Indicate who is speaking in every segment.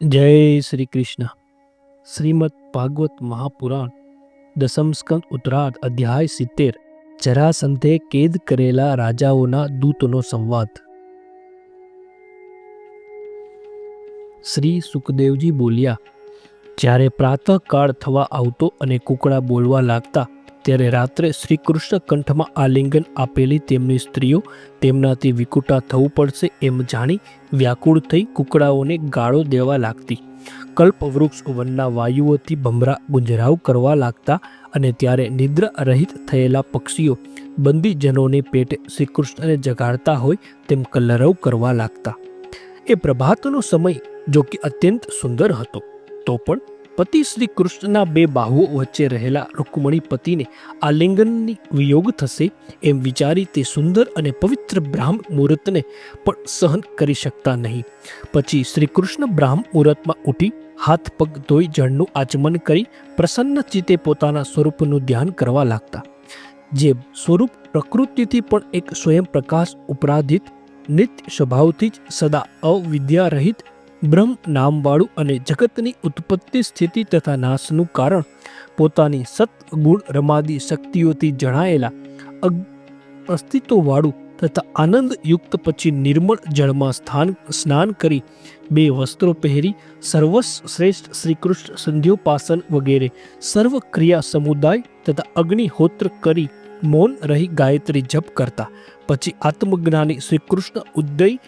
Speaker 1: જય શ્રી કૃષ્ણ. શ્રીમદ ભાગવત મહાપુરાણ, દસમ સ્કંદ ઉત્તરાર્ધ, અધ્યાય સિત્તેર, જરાસંધે કેદ કરેલા રાજાઓના દૂતનો સંવાદ. શ્રી સુખદેવજી બોલ્યા, જ્યારે પ્રાતઃકાળ થવા આવતો અને કુકડા બોલવા લાગતા ત્યારે રાત્રે શ્રી કૃષ્ણ કંઠમાં આલિંગન આપેલી તેમની સ્ત્રીઓ તેમનાથી વિકુટા થવું પડશે એમ જાણી વ્યાકુળ થઈ કુકડાઓને ગાળો દેવા લાગતી. કલ્પવૃક્ષ વનના વાયુઓથી ભમરા ગુંજરાવ કરવા લાગતા અને ત્યારે નિદ્રા રહિત થયેલા પક્ષીઓ બંદીજનોને પેટે શ્રીકૃષ્ણને જગાડતા હોય તેમ કલરવ કરવા લાગતા. એ પ્રભાતનો સમય, જો કે અત્યંત સુંદર હતો. તો પણ પતિ શ્રી કૃષ્ણના બે બાહુઓ વચ્ચે રહેલા રૂકમણી પતિને આલિંગનની વિયોગ થશે એમ વિચારી તે સુંદર અને પવિત્ર બ્રાહ્મ મુહૂર્તને પણ સહન કરી શકતા નહીં. પછી શ્રી કૃષ્ણ બ્રાહ્મ મુહૂર્તમાં ઉઠી હાથ પગ ધોઈ જળનું આચમન કરી પ્રસન્ન ચિત્તે પોતાના સ્વરૂપનું ધ્યાન કરવા લાગતા. જે સ્વરૂપ પ્રકૃતિથી પણ એક સ્વયં પ્રકાશ ઉપરાધિત, નિત્ય સ્વભાવથી જ સદા અવિદ્યા રહિત બ્રહ્મ, નામવાળું અને જગતની ઉત્પત્તિ સ્થિતિ તથા નાશનું કારણ પોતાની સત્ગુણ રમાદી શક્તિઓથી જણાયેલા અસ્તિત્વવાળું તથા આનંદયુક્ત પછી નિર્મળ જળમાં સ્થાન સ્નાન કરી બે વસ્ત્રો પહેરી સર્વશ્રેષ્ઠ શ્રીકૃષ્ણ સંધ્યોપાસન વગેરે સર્વ ક્રિયા સમુદાય તથા અગ્નિહોત્ર કરી મૌન રહી ગાયત્રી જપ કરતા. પછી આત્મજ્ઞાની શ્રીકૃષ્ણ ઉદય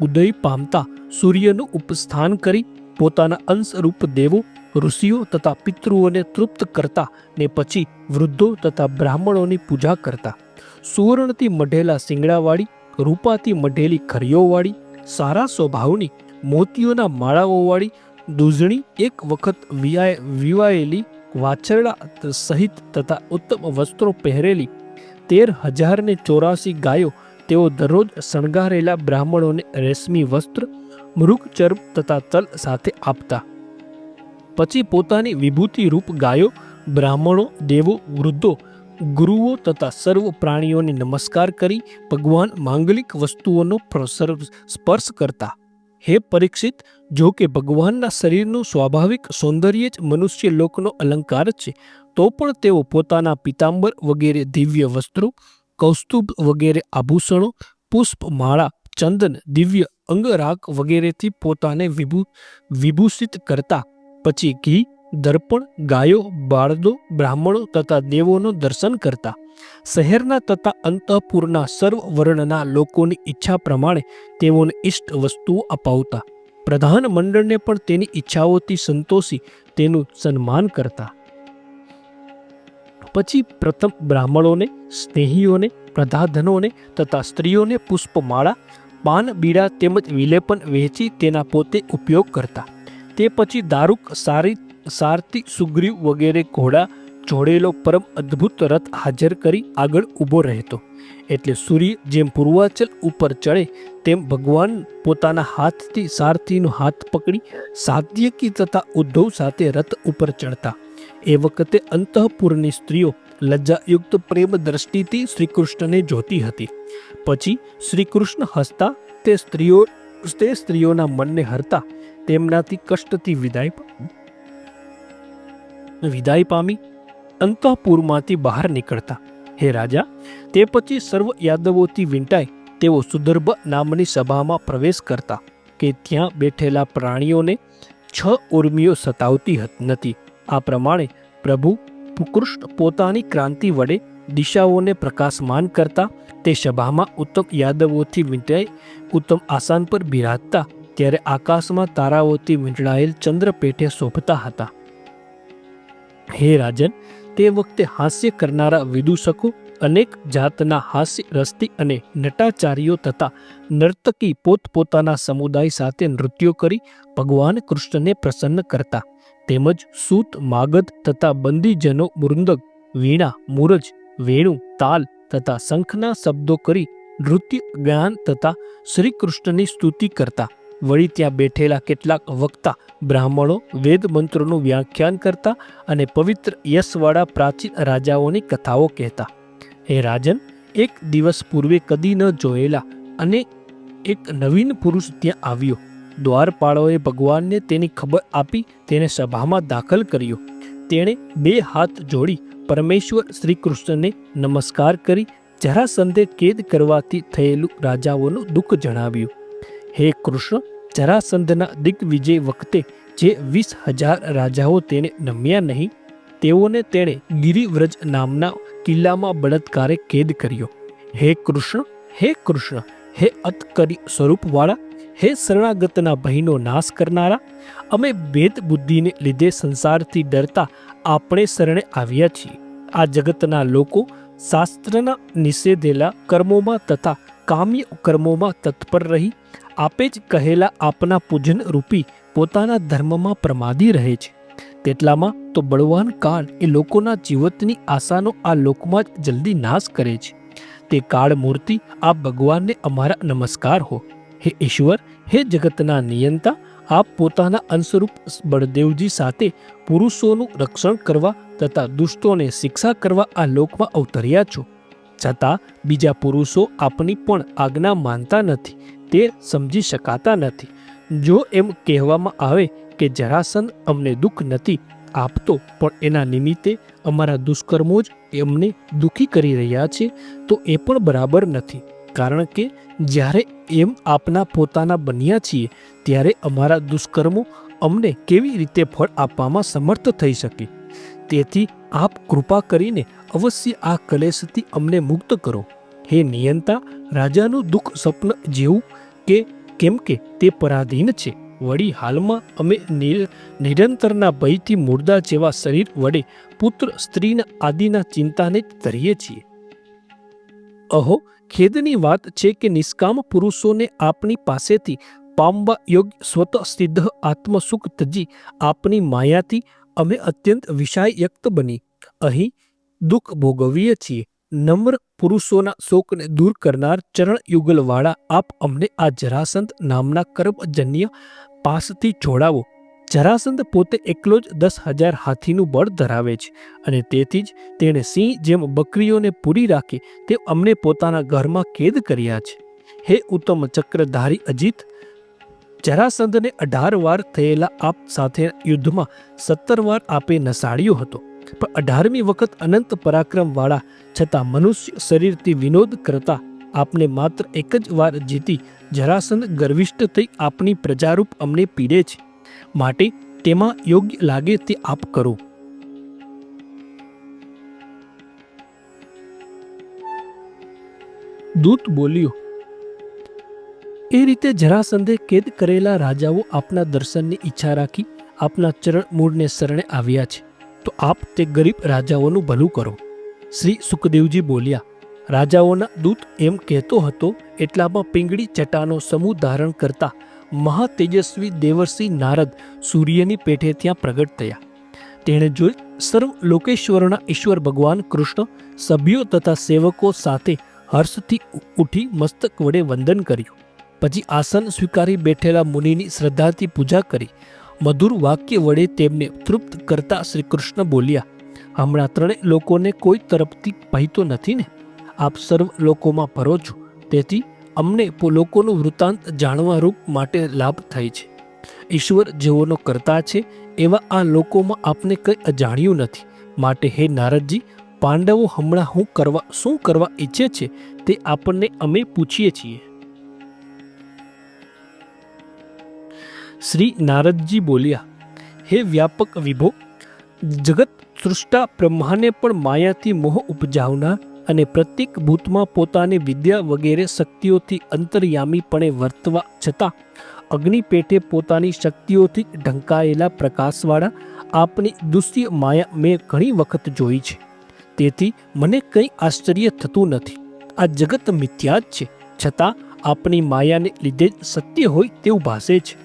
Speaker 1: ઉદય પામતા સૂર્યનું ઉપસ્થાન કરી પોતાના અંશરૂપ દેવો, ઋષિઓ તથા પિતૃઓને તૃપ્ત કરતા ને પછી વૃદ્ધો તથા બ્રાહ્મણોની પૂજા કરતા. સુવર્ણથી મઢેલા શિંગડાવાળી, રૂપાથી મઢેલી ખરીઓવાળી, સારા સ્વભાવની મોતીઓના માળાઓવાળી દૂધણી એક વખત વિયાય, વિવાયેલી વાછરડા સહિત તથા ઉત્તમ વસ્ત્રો પહેરેલી તેર હજારને ચોરાસી ગાયો તેઓ દરરોજ શણગારેલા બ્રાહ્મણોને રેશમી વસ્ત્ર મૃગચર્મ તથા તલ સાથે આપતા. પછી પોતાની વિભૂતિ રૂપ ગાયો, બ્રાહ્મણો, દેવો, વૃદ્ધો, ગુરુઓ તથા સર્વ પ્રાણીઓને નમસ્કાર કરી ભગવાન માંગલિક વસ્તુઓનો સ્પર્શ કરતા. હે પરીક્ષિત, જો કે ભગવાનના શરીરનું સ્વાભાવિક સૌંદર્ય જ મનુષ્ય લોકનો અલંકાર છે, તો પણ તેઓ પોતાના પિતાંબર વગેરે દિવ્ય વસ્ત્રો કૌસ્તુભ વગેરે આભૂષણો પુષ્પમાળા ચંદન, દિવ્ય અંગરાગ વગેરેથી પોતાને વિભૂ, વિભૂષિત કરતા. પછી ઘી, દર્પણ, ગાયો, બાળદો, બ્રાહ્મણો તથા દેવોનું દર્શન કરતા. શહેરના તથા અંતઃપુરના સર્વ વર્ણના લોકોની ઈચ્છા પ્રમાણે તેઓને ઇષ્ટ વસ્તુઓ અપાવતા. પ્રધાન મંડળને પણ તેની ઈચ્છાઓથી સંતોષી તેનું સન્માન કરતા. પછી પ્રથમ બ્રાહ્મણોને, સ્નેહીઓને, પ્રધાધનોને તથા સ્ત્રીઓને પુષ્પમાળા, પાન, બીડા તેમજ વિલેપન વહેંચી તેના પોતે ઉપયોગ કરતા. તે પછી દારૂક, સારી, સારથી સુગ્રીવ વગેરે ઘોડા, જોડેલો પરમ અદ્ભુત રથ હાજર કરી આગળ ઊભો રહેતો. એટલે સૂર્ય જેમ પૂર્વાચલ ઉપર ચડે, તેમ ભગવાન પોતાના હાથથી, સારથીનો હાથ પકડી સાધ્યકી તથા ઉદ્ધવ સાથે રથ ઉપર ચડતા. એ વખતે અંતઃપુરની સ્ત્રીઓ લજ્જાયુક્ત પ્રેમ દ્રષ્ટિથી શ્રીકૃષ્ણને જોતી હતી. પછી શ્રીકૃષ્ણ હસતા તે સ્ત્રીઓ, તે સ્ત્રીઓના મનને હરતા તેમનાથી કષ્ટથી વિદાય વિદાય પામી અંતઃપુરમાંથી બહાર નીકળતા. હે રાજા, તે પછી સર્વ યાદવોથી વીંટાય તેઓ સુદર્ભ નામની સભામાં પ્રવેશ કરતા કે ત્યાં બેઠેલા પ્રાણીઓને છ ઉર્મીઓ સતાવતી નથી. આ પ્રમાણે પ્રભુ કૃષ્ણ પોતાની ક્રાંતિ વડે દિશાઓને પ્રકાશમાન કરતા, તે સભામાં ઉત્તમ યાદવોથી વીંટાઈ, ઉત્તમ આસાન પર બિરાજતા, ત્યારે આકાશમાં તારાઓથી વીંટળાયેલ ચંદ્ર પેઠે શોભતા હતા. હે રાજન, તે વખતે હાસ્ય કરનારા વિદૂષકો અનેક જાતના હાસ્ય રસ્તી અને નટાચાર્યો તથા નર્તકી પોતપોતાના સમુદાય સાથે નૃત્યો કરી ભગવાન કૃષ્ણને પ્રસન્ન કરતા. તેમજ સૂત, માગધ તથા બંદીજનો મૃંદક વીણા, મૂરજ, વેણુ, તાલ તથા શંખના શબ્દો કરી નૃત્ય જ્ઞાન તથા શ્રી કૃષ્ણની સ્તુતિ કરતા. વળી ત્યાં બેઠેલા કેટલાક વક્તા, બ્રાહ્મણો વેદ મંત્રોનું વ્યાખ્યાન કરતા અને પવિત્ર યશવાળા પ્રાચીન રાજાઓની કથાઓ કહેતા. હે રાજન, એક દિવસ પૂર્વે કદી ન જોયેલા અને એક નવીન પુરુષ ત્યાં આવ્યો. દ્વારપાળોએ ભગવાનને તેની ખબર આપી તેને સભામાં દાખલ કર્યો. તેણે બે હાથ જોડી પરમેશ્વર શ્રી કૃષ્ણને નમસ્કાર કરી જરાસંધે કેદ કરવાથી થયેલું રાજાઓનું દુઃખ જણાવ્યું. હે કૃષ્ણ જરાસંધના દિગ્વિજય વખતે જે વીસ હજાર રાજાઓ તેને નમ્યા નહીં, તેઓને તેણે ગિરિવ્રજ નામના કિલ્લામાં બળાત્કારે કેદ કર્યો. હે કૃષ્ણ હે કૃષ્ણ, હે અતકરી સ્વરૂપવાળા હે શરણાગતના ભયનો નાશ કરનારા? અમે ભેદ બુદ્ધિને લીધે સંસારથી ડરતા આપણે શરણે આવ્યા છીએ. આ જગતના લોકો શાસ્ત્રના નિષેધેલા કર્મોમાં તથા કામ્ય કર્મોમાં તત્પર રહી, આપે જ કહેલા આપના પૂજન રૂપી પોતાના ધર્મમાં પ્રમાદી રહે છે. તેટલામાં તો બળવાન કાળ એ લોકોના જીવતની આશાનો આ લોકમાં જ જલ્દી નાશ કરે છે. તે કાળ મૂર્તિ આ ભગવાનને અમારા નમસ્કાર હો. હે ઈશ્વર, હે જગતના નિયંતા, આપ પોતાના અંશરૂપ બળદેવજી સાથે પુરુષોનું રક્ષણ કરવા તથા દુષ્ટોને શિક્ષા કરવા આ લોકમાં અવતર્યા છો. છતાં બીજા પુરુષો આપની પણ આજ્ઞા માનતા નથી, તે સમજી શકાતા નથી. જો એમ કહેવામાં આવે કે જરાસંધ અમને દુઃખ નથી આપતો પણ એના નિમિત્તે અમારા દુષ્કર્મો જ એમને દુઃખી કરી રહ્યા છે, તો એ પણ બરાબર નથી. કારણ કે જ્યારે એમ આપના પોતાના બન્યા છીએ, ત્યારે અમારા દુષ્કર્મો અમને કેવી રીતે ફળ આપવામાં સમર્થ થઈ શકે? તેથી આપ કૃપા કરીને અવશ્ય આ કલેશથી અમને મુક્ત કરો. હે નિયંતા, રાજાનું દુઃખ સ્વપ્ન જેવું કે કેમ કે તે પરાધીન છે. વળી હાલમાં અમે નિર- નિરંતરના ભયથી મુર્દા જેવા શરીર વડે પુત્ર સ્ત્રીના આદિના ચિંતાને જ ધરીએ છીએ. અહો, ખેદની વાત છે કે નિષ્કામ પુરુષોને આપની પાસેથી પામવા યોગ્ય સ્વત સિદ્ધ આત્મસુખ તજી આપની માયાથી અમે અત્યંત વિષાયયક્ત બની. અહીં દુઃખ ભોગવીએ છીએ. નમ્ર પુરુષોના શોકને દૂર કરનાર ચરણ યુગલવાળા આપ અમને આ જરાસંત નામના કર્મજન્ય પાસથી છોડાવો. જરાસંત પોતે એકલો જ દસ હજાર હાથીનું બળ ધરાવે છે અને તેથી જ તેણે સિંહ જેમ બકરીઓને પૂરી રાખી તે અમને પોતાના ઘરમાં કેદ કર્યા છે. હે ઉત્તમ ચક્રધારી અજીત, જરાસંધને અઢાર વાર થયેલા આપ સાથે યુદ્ધમાં સત્તર વાર આપે નસાડ્યો હતો, પણ અઢારમી વખત અનંત પરાક્રમવાળા છતાં મનુષ્ય શરીરથી વિનોદ કરતા આપને માત્ર એક જ વાર જીતી જરાસંધ ગર્વિષ્ઠ થઈ આપની પ્રજારૂપ અમને પીડે છે. માટે તેમાં યોગ્ય લાગે તે આપ કરો. દૂત બોલ્યો, એ રીતે જરાસંધે કેદ કરેલા રાજાઓ આપના દર્શનની ઈચ્છા રાખી આપના ચરણ મૂળને શરણે આવ્યા છે. તો આપ તે ગરીબ રાજાઓનું ભલું કરો. શ્રી સુખદેવજી બોલ્યા, રાજાઓના દૂત એમ કહેતો હતો, એટલામાં પિંગળી ચટાનો સમૂહ ધારણ કરતા મહાતેજસ્વી દેવર્ષિ નારદ સૂર્યની પેઠે ત્યાં પ્રગટ થયા. તેણે જોઈ સર્વ લોકેશ્વરના ઈશ્વર ભગવાન કૃષ્ણ, સભ્યો તથા સેવકો સાથે હર્ષથી ઉઠી મસ્તક વડે વંદન કર્યું. પછી આસન સ્વીકારી બેઠેલા મુનિની શ્રદ્ધાથી પૂજા કરી. મધુર વાક્ય વડે તેમને તૃપ્ત કરતા શ્રી કૃષ્ણ બોલ્યા, હમણાં ત્રણેય લોકોને કોઈ તરફથી પહેતો નથી ને? આપ સર્વ લોકોમાં ભરો છો. તેથી અમને લોકોનું વૃત્તાંત જાણવા રૂપ માટે લાભ થાય છે. ઈશ્વર જેઓનો કરતા છે, એવા આ લોકોમાં આપને કંઈ અજાણ્યું નથી. માટે હે નારદજી, પાંડવો હમણાં હું કરવા શું કરવા ઈચ્છે છે તે આપણને અમે પૂછીએ છીએ. શ્રી નારદજી બોલ્યા, હે વ્યાપક વિભો, જગત સૃષ્ટા બ્રહ્માને પણ માયાથી મોહ ઉપજાવનાર અને પ્રત્યેક ભૂતમાં પોતાની વિદ્યા વગેરે શક્તિઓથી અંતર્યામીપણે વર્તવા છતાં અગ્નિપેઠે પોતાની શક્તિઓથી ઢંકાયેલા પ્રકાશવાળા આપની દુષ્ય માયા મેં ઘણી વખત જોઈ છે. તેથી મને કંઈ આશ્ચર્ય થતું નથી. આ જગત મિથ્યા જ છે. છતાં આપની માયાને લીધે જ સત્ય હોય તેવું ભાસે છે.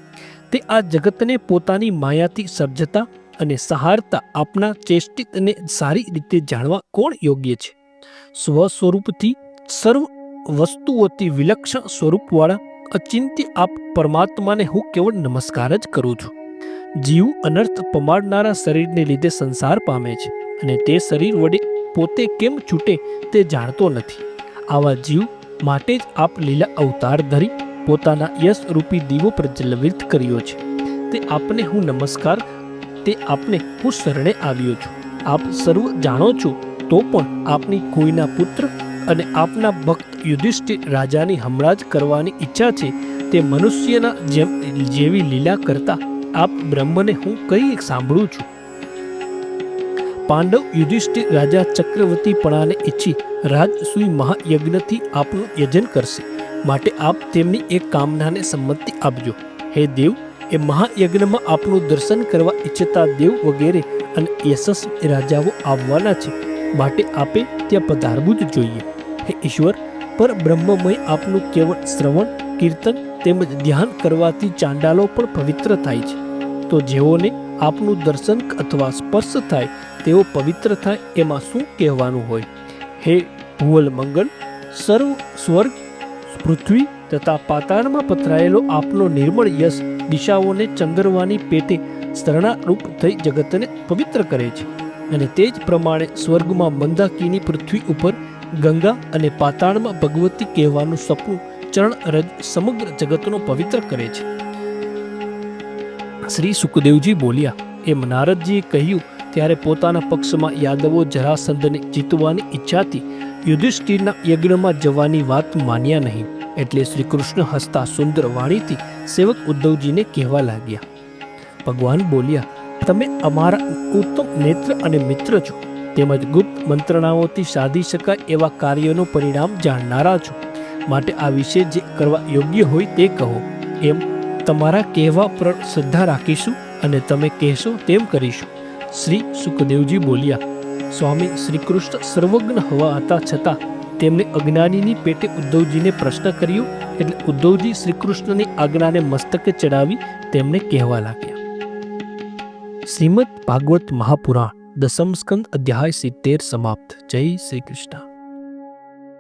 Speaker 1: તે આ જગતને પોતાની માયાથી સર્જતા અને સહારતા આપના ચેષ્ટિતને સારી રીતે જાણવા કોણ યોગ્ય છે? સ્વ સ્વરૂપથી સર્વ વસ્તુઓથી વિલક્ષણ સ્વરૂપવાળા અચિંત્ય આપ પરમાત્માને હું કેવળ નમસ્કાર જ કરું છું. જીવ અનર્થ પમાડનારા શરીરને લીધે સંસાર પામે છે અને તે શરીર વડે પોતે કેમ છૂટે તે જાણતો નથી. આવા જીવ માટે જ આપ લીલા અવતાર ધરી પોતાના યશ રૂપી દીવો પ્રજ્વલિત કર્યો છે. તે આપને હું નમસ્કાર, તે આપને હું શરણે આવ્યો છું. આપ સર્વ જાણો છો તો પણ આપની કોઈના પુત્ર અને આપના ભક્ત યુધિષ્ઠિર રાજાની હમણાં જ કરવાની ઈચ્છા છે તે મનુષ્યના જેમ જેવી લીલા કરતા આપ બ્રહ્મને હું કઈ સાંભળું છું. પાંડવ યુધિષ્ઠિર રાજા ચક્રવર્તીપણાને ઈચ્છી રાજસુઈ મહાયજ્ઞથી આપનું યજન કરશે. માટે આપ તેમની એક કામનાને સંમતિ આપજો. હે દેવ, એ મહાયજ્ઞમાં આપનું દર્શન કરવા ઈચ્છતા દેવ વગેરે અને યશસ્વી રાજાઓ આવવાના છે. માટે આપે ત્યાં પધારવું જ જોઈએ. હે ઈશ્વર, પર બ્રહ્મમય આપનું કેવળ શ્રવણ, કીર્તન તેમજ ધ્યાન કરવાથી ચાંડાલો પણ પવિત્ર થાય છે. તો જેઓને આપનું દર્શન અથવા સ્પર્શ થાય, તેઓ પવિત્ર થાય એમાં શું કહેવાનું હોય? હે ભુવલ મંગલ સર્વ સ્વર્ગ, પૃથ્વી તથા પાતાળમાં પથરાયેલો આપનો નિર્મળ યશ દિશાઓને ચંદરવાની પેટે શરણારૂપ થઈ જગતને પવિત્ર કરે છે. અને તે જ પ્રમાણે સ્વર્ગમાં મંદાકીની પૃથ્વી ઉપર ગંગા અને પાતાળમાં ભગવતી કહેવાનું સપનું ચરણરજ સમગ્ર જગતનો પવિત્ર કરે છે. શ્રી સુખદેવજી બોલ્યા, એમ નારદજીએ કહ્યું, ત્યારે પોતાના પક્ષમાં યાદવો જરાસંધને જીતવાની ઈચ્છાથી યુધિષ્ઠિરના યજ્ઞમાં જવાની વાત માન્યા નહીં. એટલે શ્રી કૃષ્ણ હસતા સુંદર વાણીથી સેવક ઉદ્ધવજીને કહેવા લાગ્યા. ભગવાન બોલ્યા તમે અમારા ઉત્તમ નેત્ર અને મિત્ર છો, તેમજ ગુપ્ત મંત્રણાઓથી સાધી શકાય એવા કાર્યોનું પરિણામ જાણનારા છો. માટે આ વિશે જે કરવા યોગ્ય હોય તે કહો. એમ તમારા કહેવા પર શ્રદ્ધા રાખીશું અને તમે કહેશો તેમ કરીશું. શ્રી સુખદેવજી બોલ્યા, સ્વામી શ્રી કૃષ્ણ સર્વજ્ઞ હોવા હતા છતાં તેમણે અજ્ઞાનીની પેટે ઉદ્ધવજીને પ્રશ્ન કર્યો, એટલે ઉદ્ધવજી શ્રી કૃષ્ણની આજ્ઞાને મસ્તકે ચડાવી તેમને કહેવા લાગ્યા. શ્રીમદ ભાગવત મહાપુરાણ દસમ સ્કંદ અધ્યાય સિત્તેર સમાપ્ત. જય શ્રી કૃષ્ણ.